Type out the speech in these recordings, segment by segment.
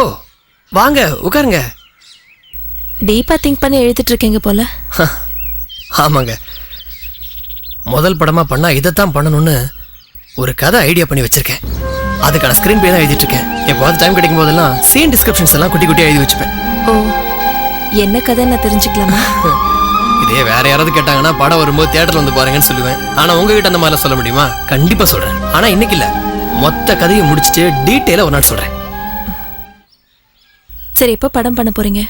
ஓ வாங்க உட்காருங்க. டீப்பா திங்க் பண்ணி எழுதிட்டு இருக்கீங்க போல. ஆமாங்க. முதல் படமா பண்ணா இதைத்தான் பண்ணணும்னு ஒரு கதை ஐடியா பண்ணி வச்சிருக்கேன். அதுக்கான ஸ்கிரீன் பே தான் எழுதிட்டு இருக்கேன். எப்போது டைம் கிடைக்கும் போதெல்லாம் சீன் டிஸ்கிரிப்ஷன்ஸ் எல்லாம் குட்டி குட்டியா எழுதி வச்சுப்பேன். ஓ என்ன கதை நான் தெரிஞ்சுக்கலாமா? இதே வேற யாராவது கேட்டாங்கன்னா படம் வரும்போது தியேட்டர்ல வந்து பாருங்கன்னு சொல்லுவேன். ஆனா உங்ககிட்ட அந்த மாதிரிலாம் சொல்ல முடியுமா? கண்டிப்பா சொல்றேன். ஆனா இன்னைக்கு இல்ல. மொத்த கதையை முடிச்சுட்டு டீட்டெயிலா ஒரு நாள் சொல்றேன். சரி எப்போ படம் பண்ண போறீங்க?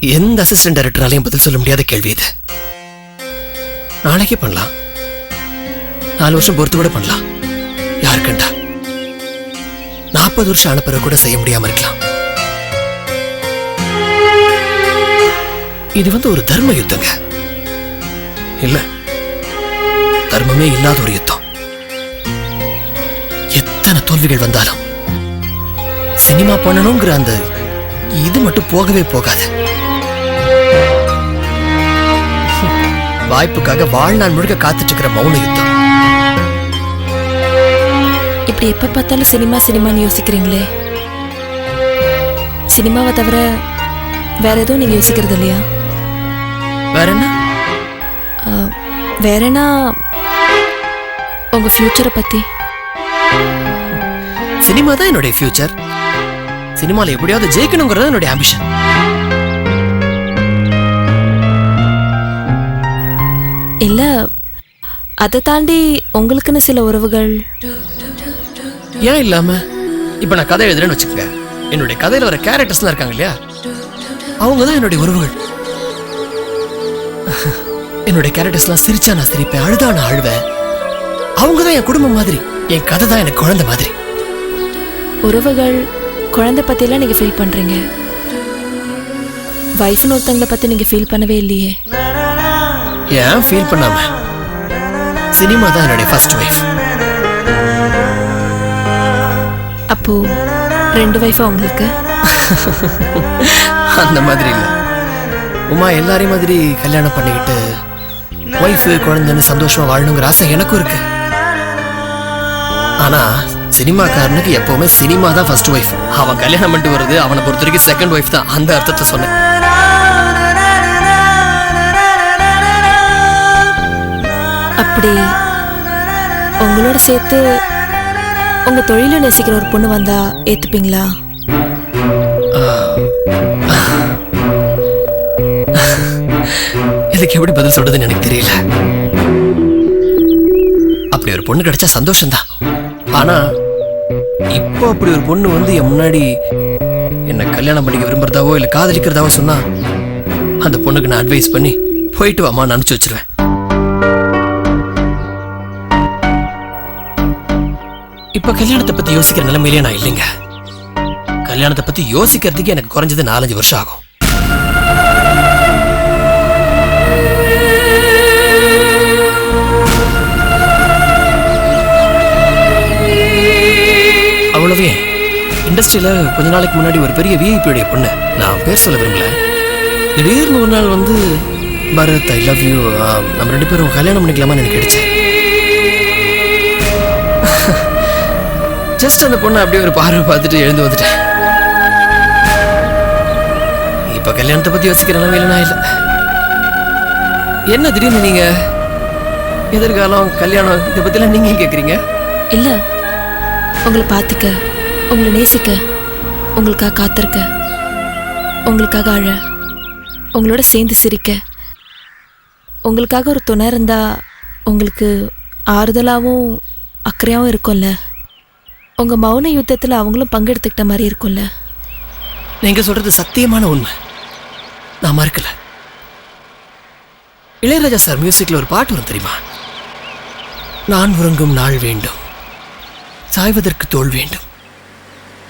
எந்த அசிஸ்டன்ட் டைரக்டராலையும் பதில் சொல்ல முடியாத கேள்வி இது. நாளைக்கே பண்ணலாம். நாலு வருஷம் பொறுத்து கூட பண்ணலாம். யாருக்குண்டா நாற்பது வருஷம் அனுப்புற கூட செய்ய முடியாம இருக்கலாம். இது வந்து ஒரு தர்ம யுத்தங்க. இல்ல. தர்மமே இல்லாத ஒரு யுத்தம். எத்தனை தோல்விகள் வந்தாலும் சினிமா பண்ணணுங்கிற அந்த இது மட்டும் போகவே போகாது. வாய்ப்புக்காக வாழ்நாள் முழுக்க காத்துட்டு இருக்கிற மௌன யுத்தம். இப்படி எப்ப பார்த்தாலும் சினிமா சினிமான்னு யோசிக்கிறீங்களே? சினிமாவை தவிர வேற எதுவும் நீங்க யோசிக்கிறது இல்லையா? வேற என்ன? வேறனா உங்க ஃபியூச்சரை பத்தி. சினிமா தான் என்னுடைய ஃபியூச்சர் சினிமால எப்படியாவது ஜெயிக்கணுங்கிறது என்னுடைய ஆம்பிஷன் இல்ல அதை தாண்டி உங்களுக்குன்னு சில உறவுகள்? ஏன் இல்லாம இப்ப நான் கதை எழுதுறேன்னு வச்சுக்கோங்க. என்னுடைய கதையில வர கேரக்டர்ஸ்லாம் இருக்காங்க இல்லையா? அவங்க தான் என்னுடைய உறவுகள். என்னுடைய கேரக்டர்ஸ்லாம் சிரிச்சா நான் சிரிப்பேன் அழுதா நான் அழுவேன். அவங்க தான் என் குடும்பம் மாதிரி என் கதை தான் எனக்கு குழந்தை மாதிரி. உறவுகள் குழந்தை பத்திலாம் நீங்க ஃபீல் பண்றீங்க. வயசுன்னு ஒருத்தங்களை பத்தி நீங்க ஃபீல் பண்ணவே இல்லையே. ஏன் ஃபீல் பண்ணாம? சினிமா தான் என்னுடைய ஃபர்ஸ்ட் ஒய்ஃப் அப்போ ரெண்டு வைஃபா உங்களுக்கு? அந்த மாதிரி இல்ல. உமா எல்லாரையும் மாதிரி கல்யாணம் பண்ணிக்கிட்டு ஒய்ஃப் குழந்தைன்னு சந்தோஷமா வாழணுங்கிற ஆசை எனக்கும் இருக்கு. ஆனா சினிமாக்காரனுக்கு எப்பவுமே சினிமா தான் ஃபர்ஸ்ட் ஒய்ஃப் அவன் கல்யாணம் பண்ணிட்டு வருது அவனை பொறுத்த வரைக்கும் செகண்ட் ஒய்ஃப் தான். அந்த அர்த்தத்தை சொன்னேன். அப்படி உங்களோட சேர்த்து உங்க தொழிலை நேசிக்கிற ஒரு பொண்ணு வந்தா ஏத்துப்பீங்களா? இதுக்கு எப்படி பதில் சொல்றதுன்னு எனக்கு தெரியல. அப்படி ஒரு பொண்ணு கிடைச்சா சந்தோஷம்தான். ஆனா இப்போ அப்படி ஒரு பொண்ணு வந்து என் முன்னாடி என்ன கல்யாணம் பண்ணிக்க விரும்புறதாவோ இல்ல காதலிக்கிறதாவோ சொன்னா அந்த பொண்ணுக்கு நான் அட்வைஸ் பண்ணி போயிட்டு வாமா நினச்சி வச்சிருவேன். இப்ப கல்யாணத்தை பத்தி யோசிக்கிற நிலைமையிலே நான் இல்லைங்க. கல்யாணத்தை பத்தி யோசிக்கிறதுக்கு எனக்கு குறைஞ்சது நாலஞ்சு வருஷம் ஆகும். இண்டஸ்ட்ரியில கொஞ்ச நாளைக்கு முன்னாடி ஒரு பெரிய விஐபியுடைய பொண்ணு நான் பேர் சொல்ல விரும்பல. திடீர்னு ஒரு நாள் வந்து பரத் ஐ லவ் யூ நம்ம ரெண்டு பேரும் கல்யாணம் பண்ணிக்கலாமான்னு எனக்கு கிடைச்சேன் ஜஸ்ட் அந்த பொண்ணை அப்படியே ஒரு பார்வை பார்த்துட்டு எழுந்து வந்துட்டேன். இப்போ கல்யாணத்தை பற்றி யோசிக்கிற நிலைமையில நான் இல்லை. என்ன திடீர்னு நீங்கள் எதிர்காலம் கல்யாணம் இதை பற்றிலாம் நீங்க கேட்குறீங்க இல்லை உங்களை பார்த்துக்க. உங்களை நேசிக்க உங்களுக்காக காத்திருக்க உங்களுக்காக அழ உங்களோட சேர்ந்து சிரிக்க. உங்களுக்காக ஒரு துணை இருந்தால் உங்களுக்கு ஆறுதலாகவும் அக்கறையாகவும் இருக்கும்ல. உங்கள் மௌன யுத்தத்தில் அவங்களும் பங்கெடுத்துக்கிட்ட மாதிரி இருக்கும்ல. நீங்கள் சொல்கிறது சத்தியமான உண்மை. நான் மறுக்கல. இளையராஜா சார் மியூசிக்கில் ஒரு பாட்டு வரும் தெரியுமா? நான் உறங்கும் நாள் வேண்டும். சாய்வதற்கு தோல் வேண்டும்.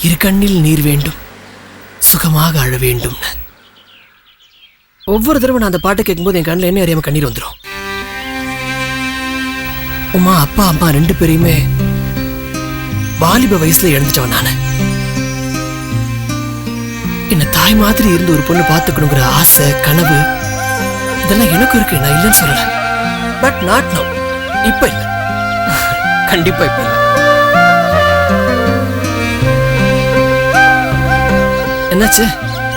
இரு கண்ணில் நீர் வேண்டும். சுகமாக அழ வேண்டும்னு ஒவ்வொரு தடவை நான் அந்த பாட்டை கேட்கும்போது என் கண்ணில் என்ன அறியாம கண்ணீர் வந்துடும் உமா அப்பா அம்மா ரெண்டு பேரையுமே வாலிப வயசுல இழந்துட்டவன் நானு. என்ன தாய் மாதிரி இருந்து ஒரு பொண்ணு பார்த்துக்கணுங்கிற ஆசை கனவு இதெல்லாம் எனக்கும் இருக்கு. நான் இல்லைன்னு சொல்லல. பட் நாட் நோ இப்ப இல்ல. கண்டிப்பா இப்ப இல்லை. என்னாச்சு?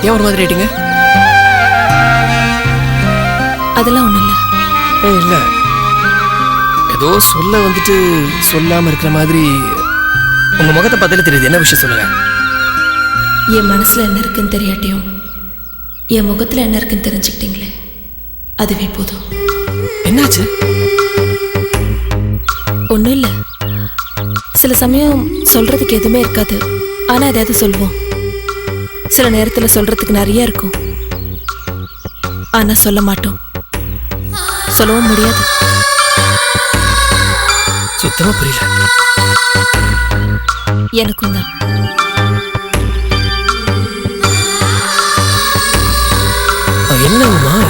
ஏன் ஒரு மாதிரி ஆயிட்டீங்க? அதெல்லாம் ஒண்ணும் இல்ல. ஏ இல்ல. ஏதோ சொல்ல வந்துட்டு சொல்லாம இருக்கிற மாதிரி உங்க முகத்தை பார்த்தாலே தெரியுது. என்ன விஷயம் சொல்லுங்க? என் மனசுல என்ன இருக்குன்னு தெரியாட்டியும் என் முகத்துல என்ன இருக்குன்னு தெரிஞ்சுக்கிட்டீங்களே அதுவே போதும். என்னாச்சு? ஒன்றும் இல்லை. சில சமயம் சொல்றதுக்கு எதுவுமே இருக்காது. ஆனா எதையாவது சொல்லுவோம். சில நேரத்துல சொல்றதுக்கு நிறைய இருக்கும். ஆனா சொல்ல மாட்டோம். சொல்லவும் முடியாது. சுத்தமா புரியல. எனக்கும் தான். அஹ்,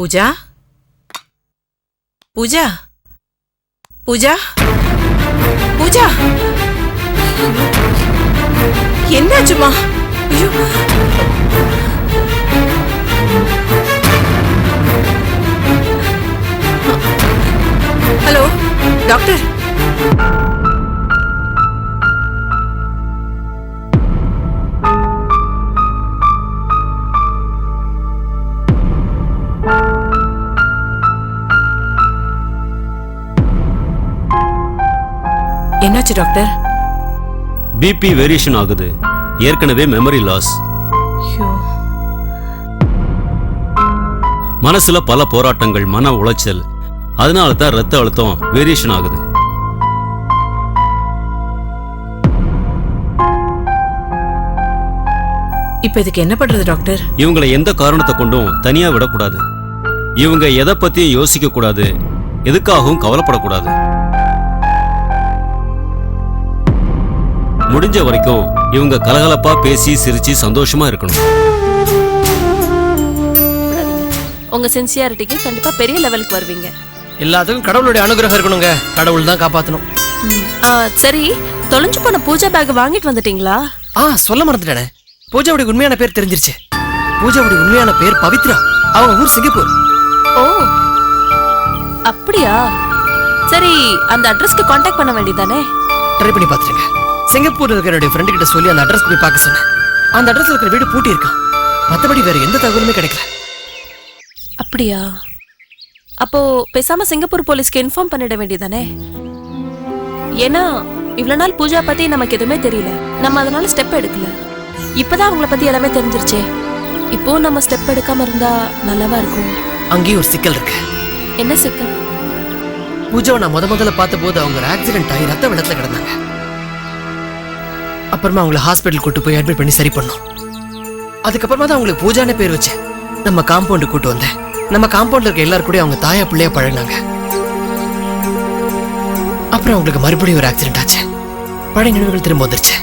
பூஜா? பூஜா? பூஜா? பூஜா? என்னாச்சுமா ஹலோ டாக்டர்? என்னாச்சு டாக்டர்? பிபி வேரியேஷன் ஆகுது. ஏற்கனவே மெமரி லாஸ் மனசுல பல போராட்டங்கள் மன உளைச்சல். அதனால தான் ரத்த அழுத்தம் வேரியேஷன் ஆகுது. இப்போ இதுக்கு என்ன பண்றது டாக்டர்? இவங்களை எந்த காரணத்தை கொண்டும் தனியா விடக்கூடாது. இவங்க எதை பத்தியும் யோசிக்க கூடாது எதுக்காகவும் கவலைப்படக்கூடாது. முடிஞ்ச வரைக்கும் இவங்க கலகலப்பா பேசி சிரிச்சு சந்தோஷமா இருக்கணும். உங்க சின்சியாரிட்டிக்கு கண்டிப்பா பெரிய லெவலுக்கு வருவீங்க. எல்லாத்துக்கும் கடவுளுடைய அனுகிரகம் இருக்கணுங்க. கடவுள் தான் காப்பாத்தணும். ஆ, சரி தொலைஞ்சு போன பூஜா பேக் வாங்கிட்டு வந்துட்டீங்களா? ஆ சொல்ல மறந்துட்டேனே. பூஜாவுடைய உண்மையான பேர் தெரிஞ்சிருச்சு. பூஜாவுடைய உண்மையான பேர் பவித்ரா. அவங்க ஊர் சிங்கப்பூர். ஓ அப்படியா? சரி அந்த அட்ரஸ்க்கு காண்டாக்ட் பண்ண வேண்டியதானே ட்ரை பண்ணி பார்த்துருங்க. சிங்கப்பூர்ல இருக்கிற என்னுடைய ஃப்ரெண்டு கிட்ட சொல்லி அந்த அட்ரஸ்க்கு போய் பார்க்க சொன்னேன். அந்த அட்ரஸ்ல இருக்கிற வீடு பூட்டி இருக்கான் மத்தபடி வேற எந்த தகவலுமே கிடைக்கல. அப்படியா? அப்போ பேசாம சிங்கப்பூர் போலீஸ்க்கு இன்ஃபார்ம் பண்ணிட வேண்டியதானே ஏன்னா இவ்வளவு நாள் பூஜா பத்தி நமக்கு எதுவுமே தெரியல. நம்ம அதனால ஸ்டெப் எடுக்கல. இப்பதான் அவங்கள பத்தி எல்லாமே தெரிஞ்சிருச்சே. இப்போ நம்ம ஸ்டெப் எடுக்காம இருந்தா நல்லாவா இருக்கும்? அங்கேயும் ஒரு சிக்கல் இருக்கு. என்ன சிக்கல்? பூஜாவை நான் முத முதல்ல பார்த்தபோது அவங்க ஒரு ஆக்சிடென்ட் ஆகி ரத்த வெள்ளத்துல கிடந்தாங்க. அப்புறமா அவங்கள ஹாஸ்பிட்டல் கூட்டு போய் அட்மிட் பண்ணி சரி பண்ணோம். அதுக்கப்புறமா தான் அவங்களுக்கு பூஜான பேர் வச்சேன். நம்ம காம்பவுண்டு கூட்டு வந்தேன். நம்ம காம்பவுண்ட்ல இருக்க எல்லாரும் கூட அவங்க தாயா பிள்ளையா பழகினாங்க. அப்புறம் அவங்களுக்கு மறுபடியும் ஒரு ஆக்சிடென்ட் ஆச்சு. பழைய நினைவுகள் திரும்ப வந்துருச்சு.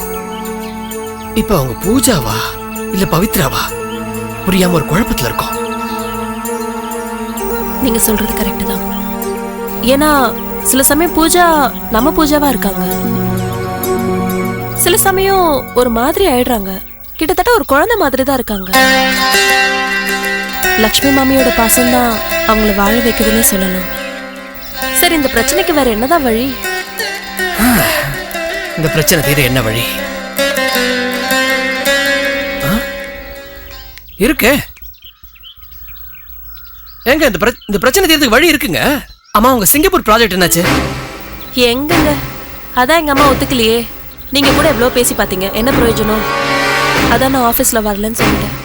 இப்ப அவங்க பூஜாவா இல்ல பவித்ராவா? புரியாம ஒரு குழப்பத்துல இருக்கும். நீங்க சொல்றது கரெக்ட் தான். ஏன்னா சில சமயம் பூஜா நம்ம பூஜாவா இருக்காங்க. சில சமயம் ஒரு மாதிரி ஆயிடுறாங்க. கிட்டத்தட்ட ஒரு குழந்தை மாதிரி தான் இருக்காங்க. லக்ஷ்மி மாமியோட பாசம் தான் அவங்கள வாழ வைக்குதுன்னே சொல்லலாம் சரி இந்த பிரச்சனைக்கு வேற என்னதான் வழி? இந்த பிரச்சனை தீர என்ன வழி? ஆ? இருக்கு. ஏங்க இந்த இந்த பிரச்சனை தீர்றதுக்கு வழி இருக்குங்க? அம்மா உங்க சிங்கப்பூர் ப்ராஜெக்ட் என்னாச்சு? எங்கங்க? அதான் எங்க அம்மா ஒத்துக்கலையே. நீங்க கூட எவ்வளோ பேசி பார்த்தீங்க என்ன பிரயோஜனம்? அதான் நான் ஆஃபீஸ்ல வரலன்னு சொல்லிட்டேன்.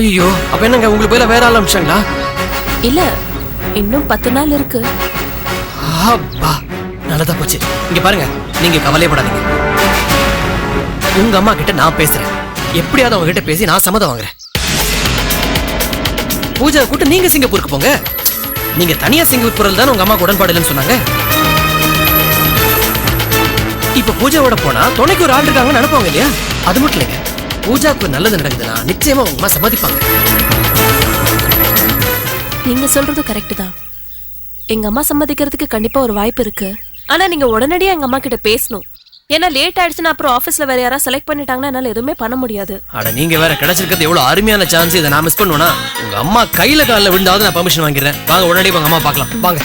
ஐயோ அப்ப என்னங்க உங்களுக்கு போயில வேற ஆள் அமிச்சாங்களா இல்ல இன்னும் பத்து நாள் இருக்கு. அப்பா நல்லதா போச்சு. இங்க பாருங்க நீங்க கவலையப்படாதீங்க உங்க அம்மா கிட்ட நான் பேசுறேன். எப்படியாவது அவங்க கிட்ட பேசி நான் சம்மதம் வாங்குறேன். பூஜா கூட்டு நீங்க சிங்கப்பூருக்கு போங்க. நீங்க தனியா சிங்கப்பூர் போறது தானே உங்க அம்மா உடன்பாடு இல்லைன்னு சொன்னாங்க? இப்ப பூஜாவோட போனா துணைக்கு ஒரு ஆள் இருக்காங்கன்னு நினைப்பாங்க இல்லையா? அது மட்டும் இல்லைங்க. பூஜாவுக்கு நல்லது நடக்குதுன்னா நிச்சயமா உங்க அம்மா சம்மதிப்பாங்க. நீங்க சொல்றது கரெக்ட் தான். எங்க அம்மா சம்மதிக்கிறதுக்கு கண்டிப்பா ஒரு வாய்ப்பு இருக்கு. ஆனா நீங்க உடனடியா எங்க அம்மா கிட்ட பேசணும். ஏன்னா லேட் ஆயிடுச்சுன்னா அப்புறம் ஆபீஸ்ல வேற யாராவது செலக்ட் பண்ணிட்டாங்கன்னா என்னால எதுவுமே பண்ண முடியாது. அட நீங்க வேற கிடைச்சிருக்கிறது எவ்வளவு அருமையான சான்ஸ் இதை நான் மிஸ் பண்ணுவேனா? உங்க அம்மா கையில காலில் விழுந்தாவது நான் பெர்மிஷன் வாங்கிடுறேன். வாங்க உடனடி உங்க அம்மா பார்க்கலாம். வாங்க.